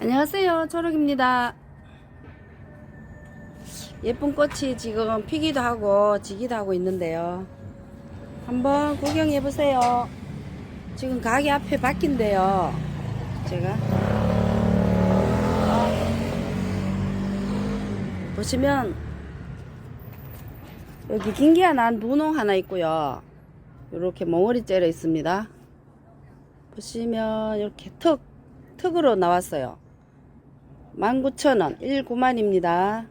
안녕하세요. 초록입니다. 예쁜 꽃이 지금 피기도 하고 지기도 하고 있는데요. 한번 구경해 보세요. 지금 가게 앞에 바뀐데요. 제가 어, 보시면 여기 긴기야 난 무농 하나 있고요. 이렇게 멍어리 째려 있습니다. 보시면 이렇게 턱 턱으로 나왔어요. 19,000원 19만입니다.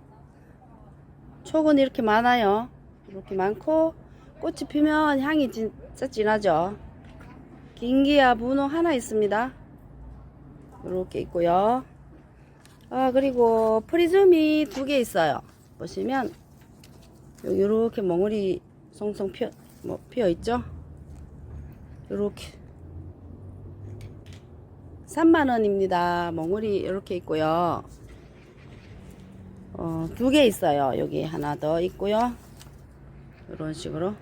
촉은 이렇게 많아요. 이렇게 많고 꽃이 피면 향이 진짜 진하죠. 긴기야 분홍 하나 있습니다. 이렇게 있고요. 아 그리고 프리즘이 두 개 있어요. 보시면 이렇게 멍울이 송송 피어, 뭐 피어 있죠. 이렇게 3만원입니다. 멍울이 이렇게 있고요. 어, 두 개 있어요. 여기 하나 더 있고요. 이런 식으로.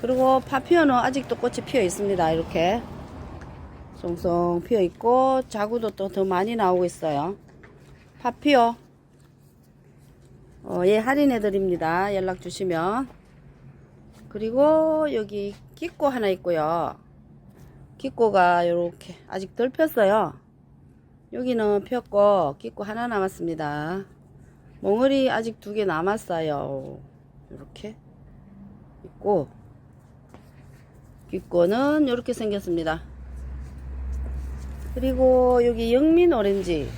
그리고 파피어는 아직도 꽃이 피어 있습니다. 이렇게. 송송 피어 있고, 자구도 또 더 많이 나오고 있어요. 파피어. 어, 예, 할인해 드립니다. 연락 주시면. 그리고 여기 기꼬 하나 있고요. 기꼬가 이렇게 아직 덜 폈어요. 여기는 폈고 기꼬 하나 남았습니다. 멍울이 아직 두 개 남았어요. 이렇게 있고 기꼬는 이렇게 생겼습니다. 그리고 여기 영민 오렌지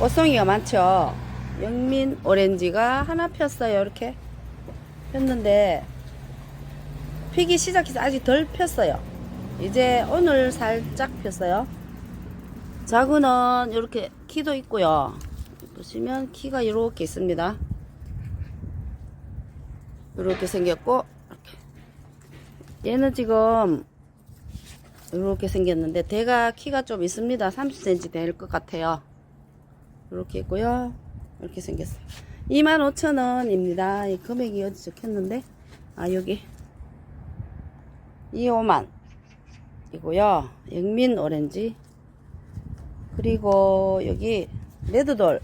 꽃송이가 많죠. 영민 오렌지가 하나 폈어요. 이렇게 폈는데 피기 시작해서 아직 덜 폈어요. 이제 오늘 살짝 폈어요. 자구는 이렇게 키도 있고요. 보시면 키가 이렇게 있습니다. 이렇게 생겼고 이렇게. 얘는 지금 이렇게 생겼는데 대가 키가 좀 있습니다. 30cm 될 것 같아요. 이렇게 있고요. 이렇게 생겼어요. 25,000원입니다. 이 금액이 어디 적혔는데 아 여기 25만 이고요. 영민 오렌지 그리고 여기 레드돌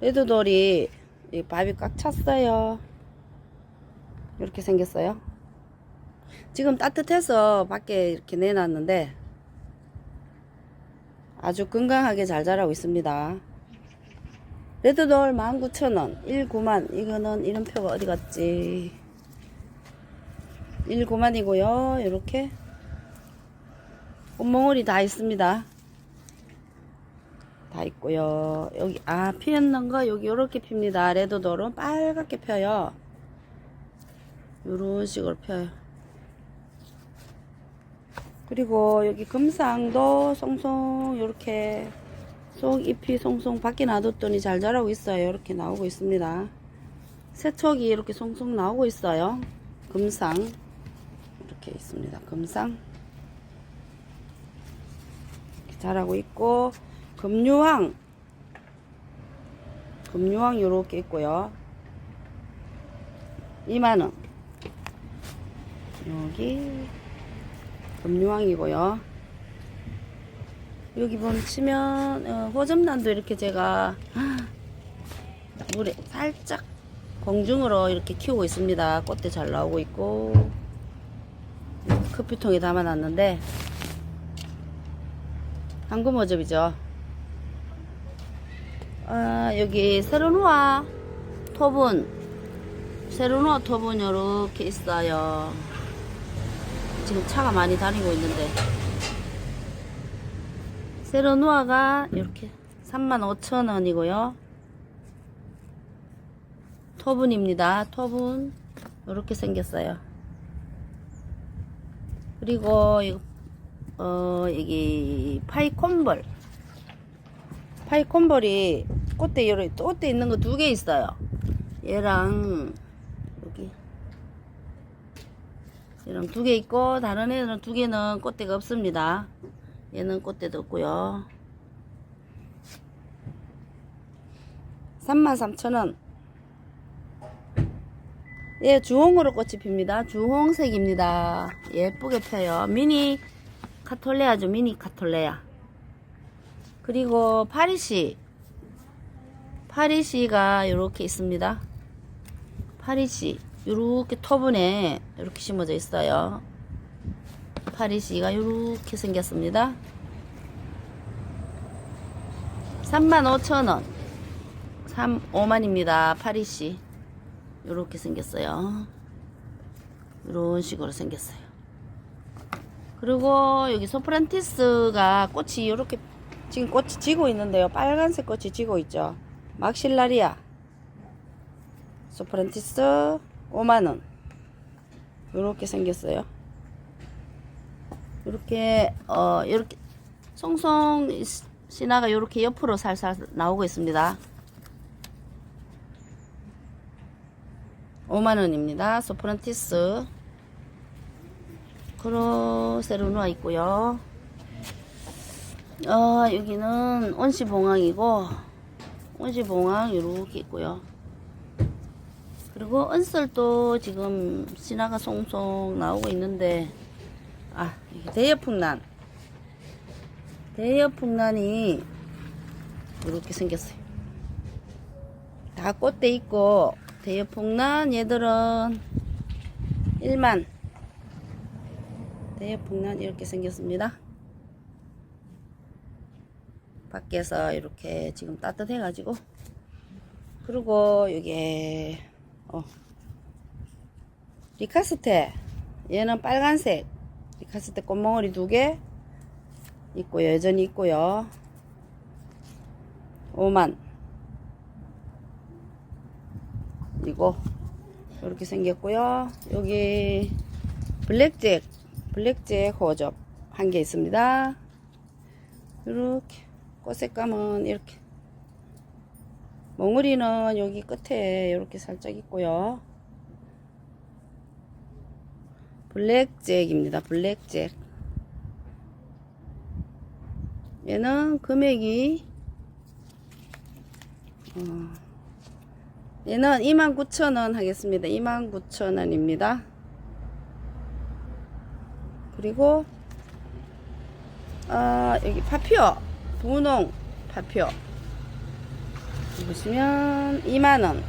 레드돌이 이 밥이 꽉 찼어요. 이렇게 생겼어요. 지금 따뜻해서 밖에 이렇게 내놨는데 아주 건강하게 잘 자라고 있습니다. 레드돌 19,000원 19만 이거는 이름표가 어디 갔지 19만이고요. 이렇게 꽃몽울이 다 있습니다. 다 있고요. 여기 아 피었는 거 여기 이렇게 핍니다. 레드돌은 빨갛게 펴요. 이런 식으로 펴요. 그리고 여기 금상도 송송 이렇게 속 잎이 송송 밖에 놔뒀더니 잘 자라고 있어요. 이렇게 나오고 있습니다. 새촉이 이렇게 송송 나오고 있어요. 금상 이렇게 있습니다. 금상 자라고 있고 금유황 금유황 이렇게 있고요. 2만원 여기 금유황이고요. 여기 보시면 어, 호접란도 이렇게 제가 물에 살짝 공중으로 이렇게 키우고 있습니다. 꽃대 잘 나오고 있고 커피통에 담아놨는데 황금 호접이죠. 아, 여기 세로누아 토분 세로누아 토분 이렇게 있어요. 지금 차가 많이 다니고 있는데 세로누아가 이렇게 35,000원이고요. 토분입니다. 토분 이렇게 생겼어요. 그리고 어 여기 파이콘볼 파이콘볼이 꽃대 여러 꽃대 있는 거 두 개 있어요. 얘랑 여기 얘랑 두 개 있고 다른 애는 두 개는 꽃대가 없습니다. 얘는 꽃대도 없고요. 33,000원. 예, 주홍으로 꽃이 핍니다. 주홍색입니다. 예쁘게 펴요. 미니 카톨레아죠. 미니 카톨레아. 그리고 파리시. 파리시가 이렇게 있습니다. 파리시. 이렇게 토분에 이렇게 심어져 있어요. 파리시가 이렇게 생겼습니다. 35,000원. 3, 5만입니다. 파리시. 이렇게 생겼어요. 이런 식으로 생겼어요. 그리고 여기 소프란티스가 꽃이 이렇게 지금 꽃이 지고 있는데요. 빨간색 꽃이 지고 있죠. 막실라리아. 소프란티스 5만원. 이렇게 생겼어요. 이렇게, 어, 이렇게, 송송 신화가 이렇게 옆으로 살살 나오고 있습니다. 5만원입니다. 소프란티스. 크로세르누아 있고요. 어, 여기는 온시봉황이고, 온시봉황 이렇게 있고요. 그리고 은설도 지금 신화가 송송 나오고 있는데, 아, 대여풍란. 대여풍란이 이렇게 생겼어요. 다 꽃대 있고, 대여풍란 얘들은 1만. 대여풍란 이렇게 생겼습니다. 밖에서 이렇게 지금 따뜻해 가지고. 그리고 여기, 어, 리카스테. 얘는 빨간색. 리카스테 꽃몽어리 두 개. 있고요. 여전히 있고요. 5만. 이거 이렇게 생겼고요. 여기 블랙잭 블랙잭 호접 한 개 있습니다. 이렇게 꽃 색감은 이렇게 몽우리는 여기 끝에 이렇게 살짝 있고요. 블랙잭입니다. 블랙잭. 얘는 금액이 어, 얘는 29,000원 하겠습니다. 29,000원입니다. 그리고 아 여기 파피오 분홍 파피오 보시면 2만원.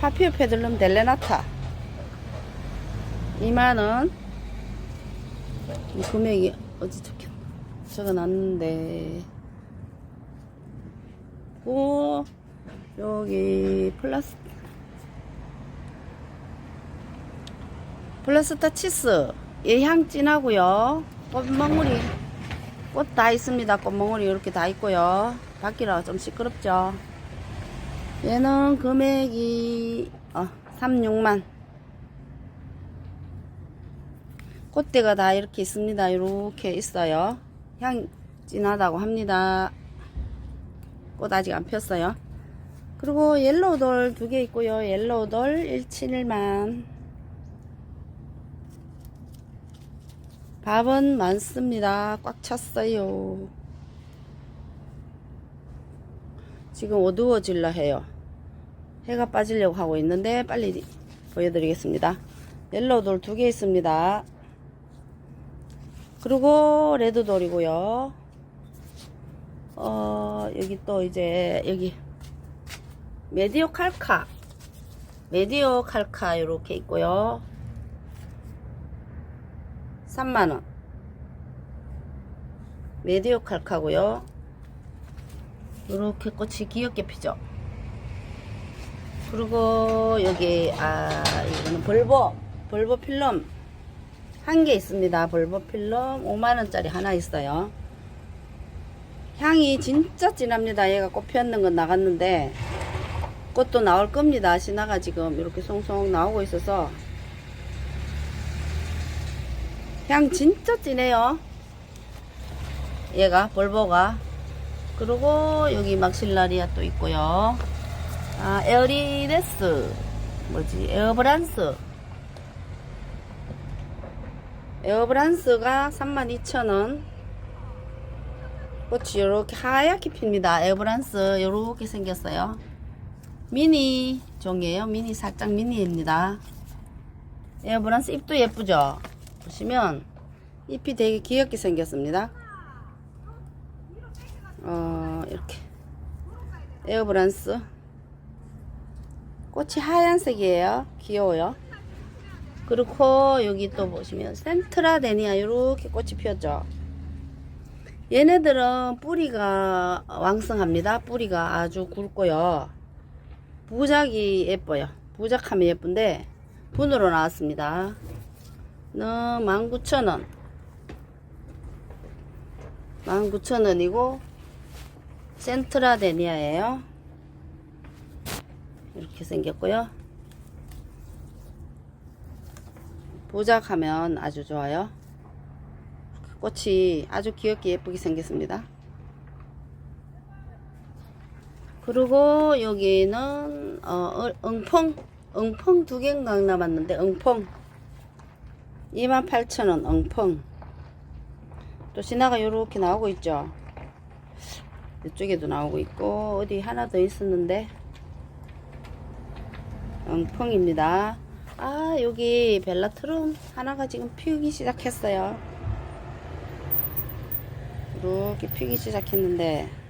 파피오 페들룸 델레나타. 2만원. 이 금액이 어디 적혀 적어놨는데. 오 여기 플라스 플라스타 치스. 얘향 진하고요. 꽃망울이 꽃 다 있습니다. 꽃망울이 이렇게 다 있고요. 밖이라 좀 시끄럽죠. 얘는 금액이 어, 36만. 꽃대가 다 이렇게 있습니다. 이렇게 있어요. 향 진하다고 합니다. 꽃 아직 안 폈어요 그리고 옐로우 돌 두 개 있고요. 옐로우 돌 171만. 밥은 많습니다. 꽉 찼어요. 지금 어두워질라 해요. 해가 빠지려고 하고 있는데 빨리 보여드리겠습니다. 옐로우 돌 두 개 있습니다. 그리고 레드 돌이고요. 어, 여기 또 이제 여기 메디오 칼카. 메디오 칼카 이렇게 있고요. 3만원. 메디오 칼카고요. 이렇게 꽃이 귀엽게 피죠. 그리고 여기 아 이거는 볼보. 볼보 필름. 한 개 있습니다. 볼보 필름. 5만원짜리 하나 있어요. 향이 진짜 진합니다. 얘가 꽃 피었는 건 나갔는데 꽃도 나올 겁니다. 신화가 지금 이렇게 송송 나오고 있어서 향 진짜 진해요. 얘가 볼보가 그리고 여기 막실라리아 또 있고요. 아 에어리데스 뭐지 에어브란스 에어브란스가 32,000원 꽃이 이렇게 하얗게 핍니다. 에어브란스 이렇게 생겼어요. 미니 종이에요. 미니 살짝 미니입니다. 에어브란스 잎도 예쁘죠? 보시면 잎이 되게 귀엽게 생겼습니다. 어, 이렇게. 에어브란스. 꽃이 하얀색이에요. 귀여워요. 그리고 여기 또 보시면 센트라데니아 이렇게 꽃이 피었죠. 얘네들은 뿌리가 왕성합니다. 뿌리가 아주 굵고요. 부작이 예뻐요. 부작하면 예쁜데 분으로 나왔습니다. 는 19,000원. 19,000원이고 센트라 데니아예요. 이렇게 생겼고요. 부작하면 아주 좋아요. 꽃이 아주 귀엽게 예쁘게 생겼습니다. 그리고 여기는 어, 응펑 응펑 두 개인가 남았는데 응펑 28,000원 응펑 또 신화가 요렇게 나오고 있죠? 이쪽에도 나오고 있고 어디 하나 더 있었는데? 응펑입니다. 아 여기 벨라트rum 하나가 지금 피우기 시작했어요. 이렇게 피기 시작했는데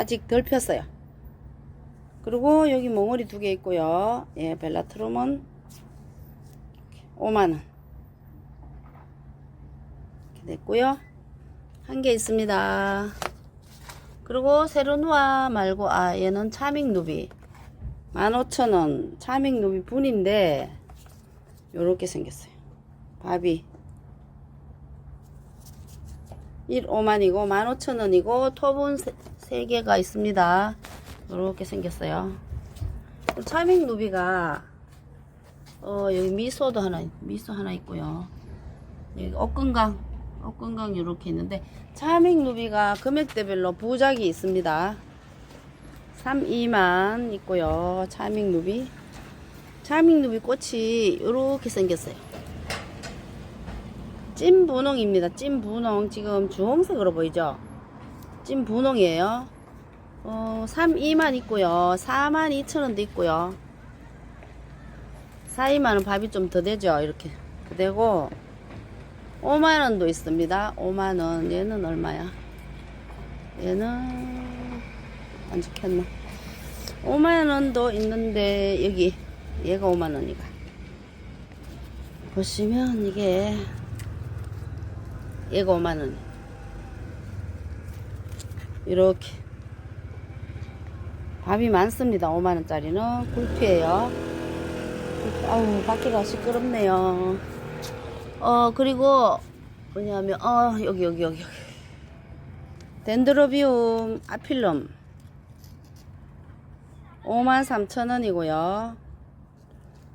아직 덜 폈어요. 그리고 여기 몽골이 두 개 있고요. 예, 벨라트롬은 5만원. 이렇게 됐고요. 한 개 있습니다. 그리고 세르누아 말고, 아, 얘는 차밍 누비. 15,000원. 차밍 누비 분인데, 요렇게 생겼어요. 밥이. 1 5만이고 15,000원이고 톱은 3, 개가 있습니다. 이렇게 생겼어요. 차밍 누비가 어 여기 미소도 하나 미소 하나 있고요. 여기 옥건강 옥건강 이렇게 있는데 차밍 누비가 금액대별로 부작이 있습니다. 3, 2만 있고요. 차밍 누비 차밍 누비 꽃이 이렇게 생겼어요. 찐 분홍입니다. 찐 분홍. 지금 주홍색으로 보이죠? 찐 분홍이에요. 어, 3, 2만 있고요. 4만 2천원도 있고요. 4, 2만원 밥이 좀 더 되죠? 이렇게. 되고, 5만원도 있습니다. 5만원. 얘는 얼마야? 얘는, 안 적혔나? 5만원도 있는데, 여기, 얘가 5만원이가. 보시면 이게, 얘가 5만원 이렇게. 밥이 많습니다. 5만원짜리는 굴피에요. 아우 밖에가 시끄럽네요. 어 그리고 뭐냐면 어 여기 여기 여기 여기. 덴드로비움 아필름 53,000원이고요.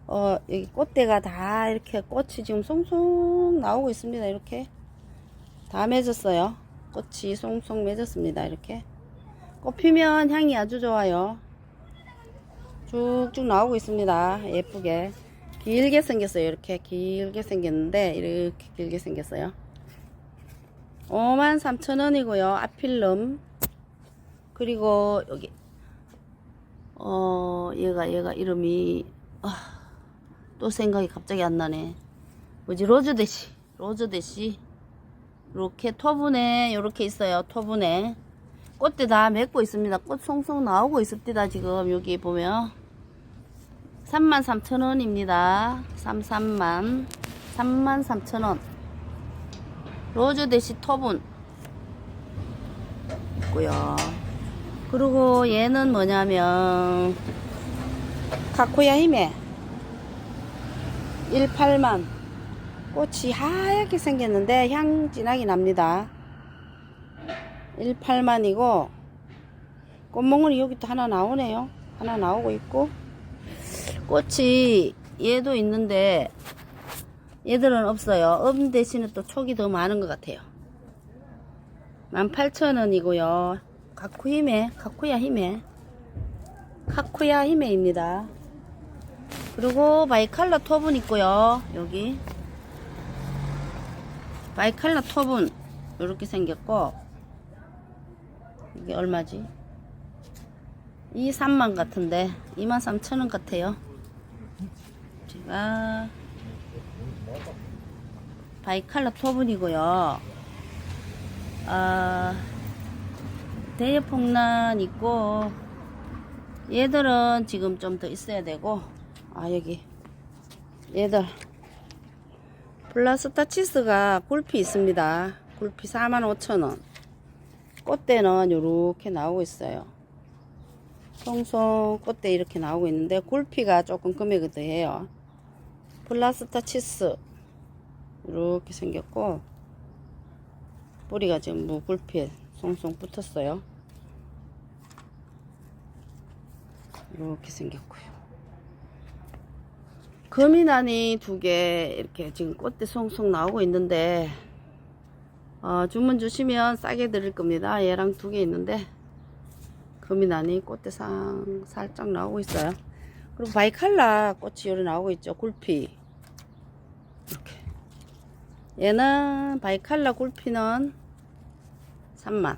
어 여기 꽃대가 다 이렇게 꽃이 지금 송송 나오고 있습니다. 이렇게 다 맺었어요. 꽃이 송송 맺었습니다. 이렇게. 꽃 피면 향이 아주 좋아요. 쭉쭉 나오고 있습니다. 예쁘게. 길게 생겼어요. 이렇게 길게 생겼는데 이렇게 길게 생겼어요. 53,000원이고요. 아필름. 그리고 여기 어 얘가 얘가 이름이 아, 또 생각이 갑자기 안 나네. 뭐지 로즈데시. 로즈데시. 이렇게 토분에 이렇게 있어요. 토분에 꽃대 다 맺고 있습니다. 꽃 송송 나오고 있습니다. 지금 여기 보면 33,000원입니다. 33만 33,000원 로즈 대시 토분 있고요. 그리고 얘는 뭐냐면 카코야 힘에 18만 꽃이 하얗게 생겼는데 향 진하게 납니다. 18만이고 꽃몽울이 여기 또 하나 나오네요. 하나 나오고 있고 꽃이 얘도 있는데 얘들은 없어요. 음 대신에 또 촉이 더 많은 것 같아요. 18,000원이고요. 카쿠히메, 카쿠야 히메. 카쿠야 히메입니다. 그리고 바이칼라 톱은 있고요. 여기 바이칼라 톱은 이렇게 생겼고 이게 얼마지? 이 3만 같은데 2만 3천원 같아요. 제가 바이칼라 톱은이고요. 아 대여폭란 있고 얘들은 지금 좀 더 있어야 되고 아 여기. 얘들 플라스타 치스가 굴피 있습니다. 굴피 45,000원. 꽃대는 요렇게 나오고 있어요. 송송 꽃대 이렇게 나오고 있는데 굴피가 조금 금액이 더 해요. 플라스타 치스 이렇게 생겼고 뿌리가 지금 무굴피에 송송 붙었어요. 이렇게 생겼고요 거미난이 두개 이렇게 지금 꽃대 송송 나오고 있는데 어, 주문 주시면 싸게 드릴 겁니다. 얘랑 두 개 있는데 거미난이 꽃대상 살짝 나오고 있어요. 그리고 바이칼라 꽃이 요리 나오고 있죠. 굴피. 이렇게. 얘는 바이칼라 굴피는 3만.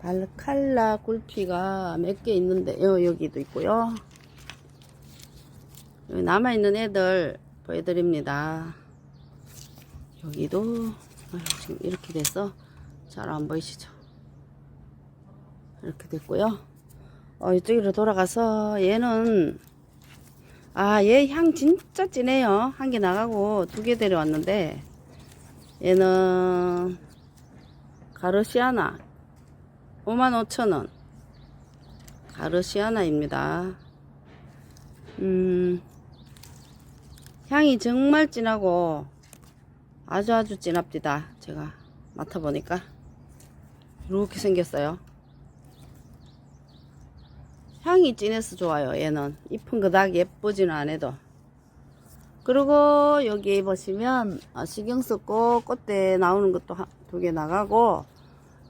바이칼라 굴피가 몇 개 있는데 요 여기도 있고요 남아있는 애들 보여드립니다 여기도 아유, 지금 이렇게 돼서 잘 안 보이시죠 이렇게 됐고요 어, 이쪽으로 돌아가서 얘는 아, 얘 향 진짜 진해요. 한 개 나가고 두 개 데려왔는데, 얘는 가르시아나 55,000원. 가르시아나입니다. 음, 향이 정말 진하고 아주 아주 진합니다. 제가 맡아보니까. 이렇게 생겼어요. 향이 진해서 좋아요 얘는 잎은 그닥 예쁘지는 않아도 그리고 여기 보시면 어, 신경 쓰고 꽃대 나오는 것도 두 개 나가고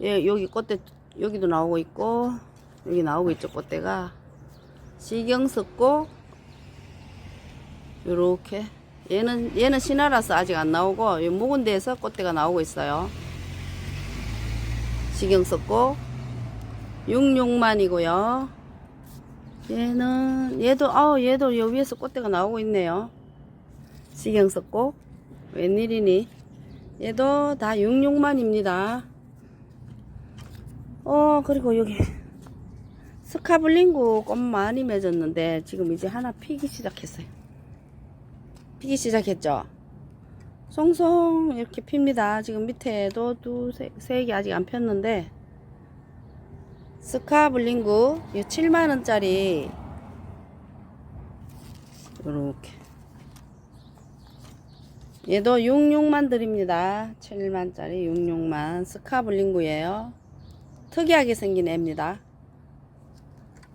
예, 여기 꽃대 여기도 나오고 있고 여기 나오고 있죠 꽃대가 신경 쓰고 요렇게 얘는 얘는 신화라서 아직 안 나오고 요 묵은 데에서 꽃대가 나오고 있어요 신경 썼고 66만이고요 얘는 얘도 아 얘도 여 위에서 꽃대가 나오고 있네요. 시경 썼고 웬일이니? 얘도 다 66만입니다. 어 그리고 여기 스카블링구 꽃 많이 맺었는데 지금 이제 하나 피기 시작했어요. 피기 시작했죠. 송송 이렇게 핍니다. 지금 밑에도 두세 개 아직 안 폈는데 스카블링구 7만원짜리 요렇게. 얘도 66만 드립니다. 7만짜리 66만 스카블링구예요. 특이하게 생긴 애입니다.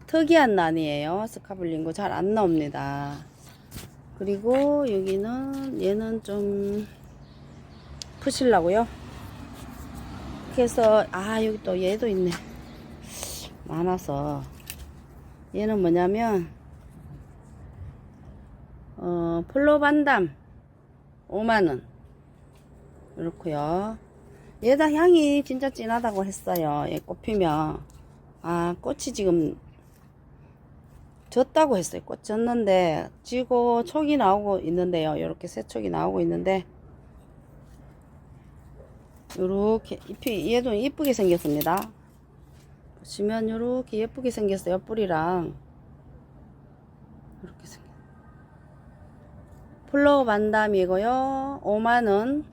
특이한 난이에요. 스카블링구 잘 안 나옵니다 그리고 여기는 얘는 좀 푸실라고요. 그래서 아 여기 또 얘도 있네. 많아서. 얘는 뭐냐면 어, 플로반담 5만원 이렇고요. 얘다 향이 진짜 진하다고 했어요. 얘 꽃피면. 아 꽃이 지금 졌다고 했어요. 꽃 졌는데 지고 촉이 나오고 있는데요. 이렇게 새 촉이 나오고 있는데 이렇게 잎이 얘도 이쁘게 생겼습니다. 보시면 이렇게 예쁘게 생겼어요. 뿌리랑. 이렇게 생겼 플로우 반담이고요. 5만원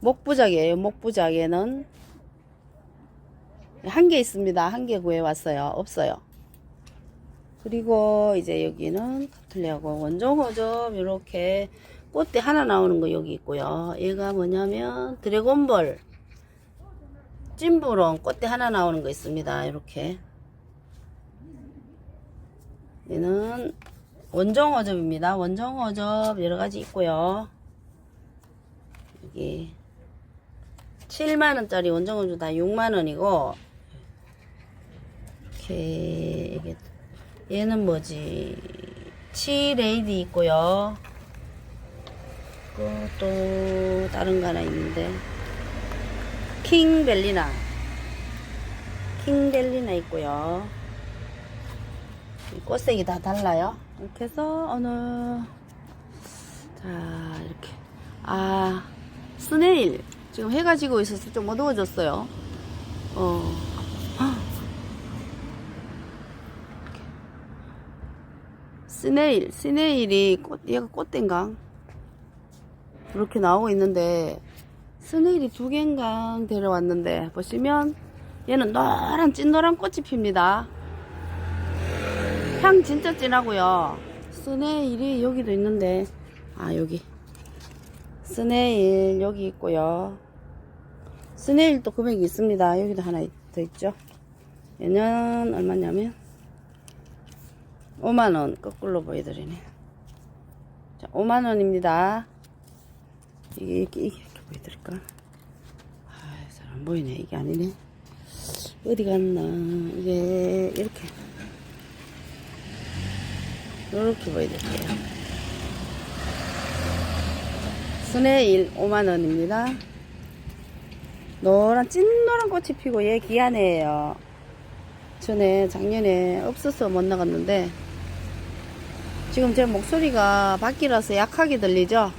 목부작이에요. 목부작 얘는 한 개 있습니다. 한 개 구해왔어요. 없어요 그리고 이제 여기는 카틀리하고 원종호접 이렇게 꽃대 하나 나오는 거 여기 있고요 얘가 뭐냐면 드래곤볼 찜부롱 꽃대 하나 나오는 거 있습니다. 이렇게 얘는 원정 어접입니다. 원정 어접 여러 가지 있고요. 여기 7만 원짜리 원정 어접 다 6만 원이고 이렇게 이게 얘는 뭐지? 치레이디 있고요. 또 다른 거 하나 있는데. 킹벨리나. 킹벨리나 있고요. 꽃색이 다 달라요? 이렇게 해서 어느 자 이렇게. 아 스네일. 지금 해가 지고 있어서 좀 어두워졌어요. 어. 스네일, 스네일이 꽃, 얘가 꽃된가? 이렇게 나오고 있는데, 스네일이 두 개인가 데려왔는데, 보시면, 얘는 노란, 찐노란 꽃이 핍니다. 향 진짜 진하고요. 스네일이 여기도 있는데, 아, 여기. 스네일, 여기 있고요. 스네일도 금액이 있습니다. 여기도 하나 더 있죠. 얘는 얼마냐면, 5만원 거꾸로 보여드리네. 자, 5만원입니다. 이게 이렇게, 이렇게 보여드릴까? 아, 잘 안 보이네. 이게 아니네. 어디 갔나. 이게 이렇게. 이렇게 보여드릴게요. 스네일 5만원입니다. 노란, 찐노란 꽃이 피고 얘 기한해요. 전에 작년에 없어서 못 나갔는데 지금 제 목소리가 밖이라서 약하게 들리죠?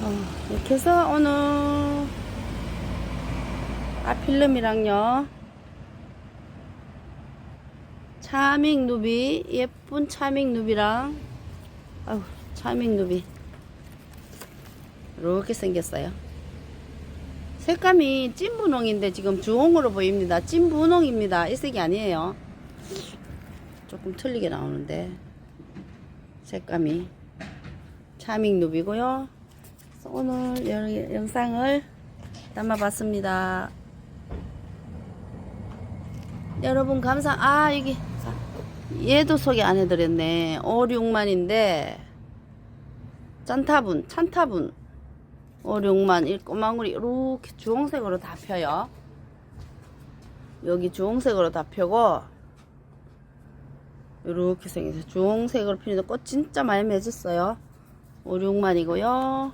어, 이렇게 해서 오늘 아필름이랑요. 차밍 누비 예쁜 차밍 누비랑 아우 차밍 누비. 이렇게 생겼어요. 색감이 찐 분홍인데 지금 주홍으로 보입니다. 찐 분홍입니다. 이 색이 아니에요 조금 틀리게 나오는데 색감이 차밍 누비고요. 그래서 오늘 여- 영상을 담아봤습니다. 여러분 감사 아 여기 얘도 소개 안 해드렸네. 5, 6만인데 짠타분 찬타분. 5, 6만 이 꼬망울이 이렇게 주홍색으로 다 펴요. 여기 주홍색으로 다 펴고 이렇게 생겨서 주홍색으로 피는데 꽃 진짜 많이 맺었어요. 5, 6만이고요.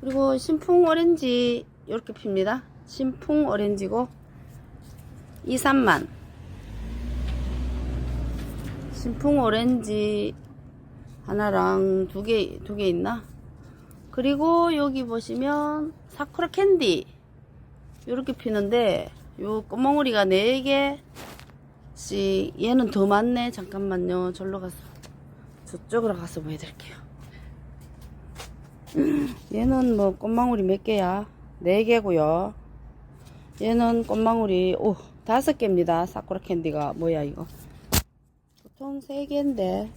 그리고 신풍 오렌지 이렇게 핍니다. 신풍 오렌지고 2, 3만. 신풍 오렌지 하나랑 두 개, 두 개 있나? 그리고 여기 보시면 사쿠라 캔디 이렇게 피는데 요 꼬멍우리가 4개 씩 얘는 더 많네. 잠깐만요. 절로 가서 저쪽으로 가서 보여드릴게요. 얘는 뭐 꽃망울이 몇 개야? 4개고요. 얘는 꽃망울이 오 다섯 개입니다. 사쿠라 캔디가 뭐야 이거? 보통 3개인데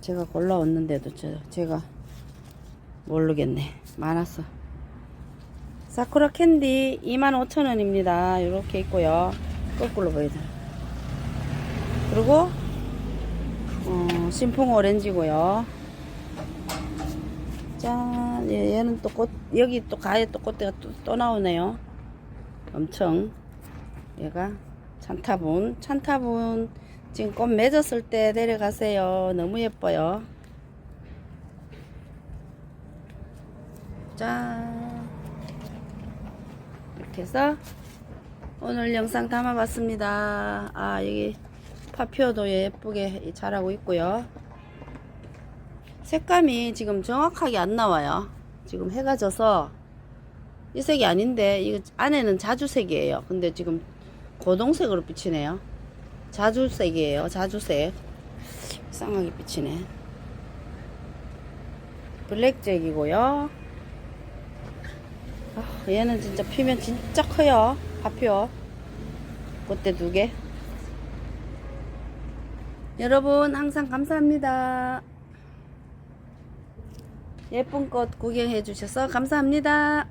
제가 골라왔는데도 저, 제가 모르겠네. 많았어. 사쿠라 캔디 25,000원입니다. 이렇게 있고요 거꾸로 보여드려 그리고 어, 신풍 오렌지고요. 짠. 얘, 얘는 또 꽃 여기 또 가에 또 꽃대가 또, 또 나오네요. 엄청. 얘가 찬타분. 찬타분 지금 꽃 맺었을 때 데려가세요. 너무 예뻐요. 짠. 이렇게 해서 오늘 영상 담아봤습니다. 아 여기 파피오도 예쁘게 자라고 있고요. 색감이 지금 정확하게 안 나와요. 지금 해가 져서 이 색이 아닌데 이거 안에는 자주색이에요. 근데 지금 고동색으로 비치네요. 자주색이에요. 자주색. 이상하게 비치네. 블랙잭이고요. 아, 얘는 진짜 피면 진짜 커요 파피오 그때 두개. 여러분 항상 감사합니다. 예쁜 꽃 구경해 주셔서 감사합니다